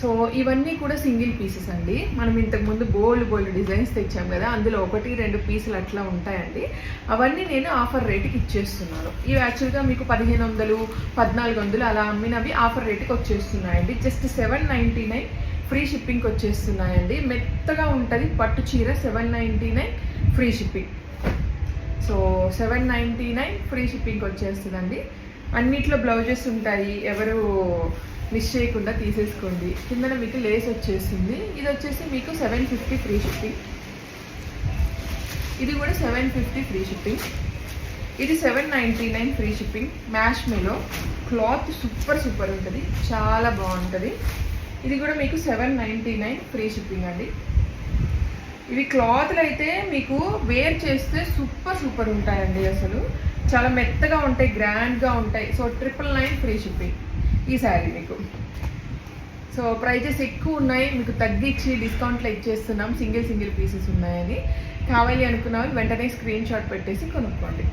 So ఇవన్నీ కూడా single pieces అండి. మనం ఇంతకు ముందు బోల్డ్ బోల్డ్ డిజైన్స్ తెచ్చాం కదా అందులో ఒకటి రెండు పీసులు అట్లా ఉంటాయండి. అవన్నీ నేను ఆఫర్ రేటుకి ఇచ్చేస్తున్నాను. ఇవి యాక్చువల్గా మీకు పదిహేను వందలు పద్నాలుగు వందలు అలా అమ్మినవి ఆఫర్ రేటుకి వచ్చేస్తున్నాయండి. Just seven ninety nine free షిప్పింగ్కి వచ్చేస్తున్నాయండి. మెత్తగా ఉంటుంది పట్టు చీర seven ninety nine free shipping. So seven ninety nine free షిప్పింగ్కి వచ్చేస్తుందండి. అన్నిట్లో బ్లౌజెస్ ఉంటాయి ఎవరు మిస్ చేయకుండా తీసేసుకోండి. కిందన మీకు లేస్ వచ్చేస్తుంది ఇది వచ్చేసి మీకు సెవెన్ ఫిఫ్టీ ఫ్రీ షిప్పింగ్ ఇది కూడా సెవెన్ ఫిఫ్టీ ఫ్రీ షిప్పింగ్ ఇది seven ninety nine free shipping mash మేలో క్లాత్ సూపర్ సూపర్ ఉంటుంది. చాలా బాగుంటుంది. ఇది కూడా మీకు seven ninety nine free shipping అండి. ఇవి క్లాత్లు అయితే మీకు వేర్ చేస్తే సూపర్ సూపర్ ఉంటాయండి అసలు. చాలా మెత్తగా ఉంటాయి గ్రాండ్గా ఉంటాయి. So triple nine free shipping ఈ శారీ మీకు. సో ప్రైజెస్ ఎక్కువ ఉన్నాయి. మీకు తగ్గించి డిస్కౌంట్లో ఇచ్చేస్తున్నాం. సింగిల్ సింగిల్ పీసెస్ ఉన్నాయని. కావాలి అనుకున్న వెంటనే స్క్రీన్ షాట్ పెట్టేసి కొనుక్కోండి.